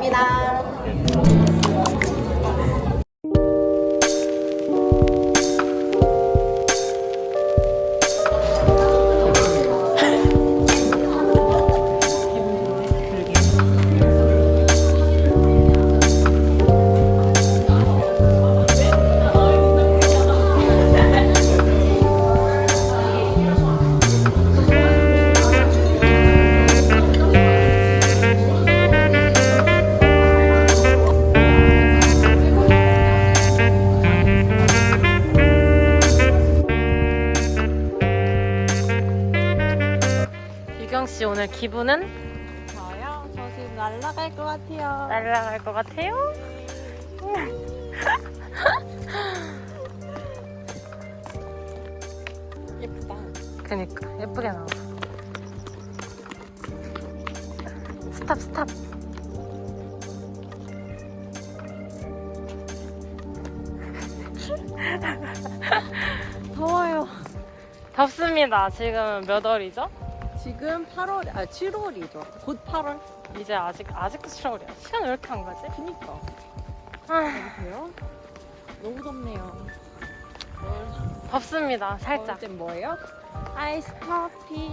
감사합니다. 기분은 저요? 저 지금 날아갈 것 같아요. 날아갈 것 같아요? 예쁘다. 그니까 예쁘게 나왔어. 스탑 스탑. 더워요. 덥습니다. 지금 몇 월이죠? 지금 8월, 아 7월이죠. 곧 8월. 이제 아직 아직도 7월이야. 시간 왜 이렇게 안 가지? 그니까. 아, 여보세요? 너무 덥네요. 덥습니다. 살짝. 땐 뭐예요? 아이스 커피.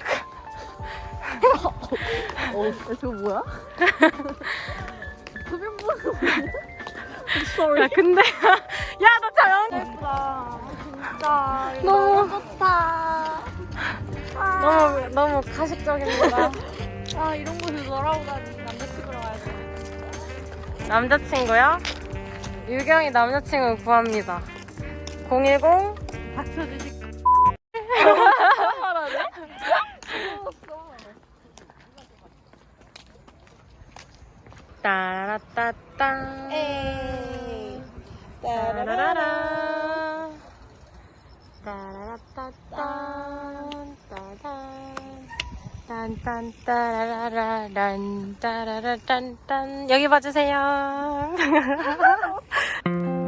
어, 저거 뭐야? 소변 보는 거 야 근데 야 너 자연 예쁘다. 진짜. 너무- 좋다. 아, 너무 너무 가식적입니다. 아, 이런 곳에 놀아오다니. 남자친구랑 와야 돼. 남자친구요? 유경이 남자친구 구합니다. 010 닥쳐주실 말하네? 따라따따 에이. 따라라라 따라라따딴 따단 딴딴 따라라란 따라라딴딴. 여기 봐주세요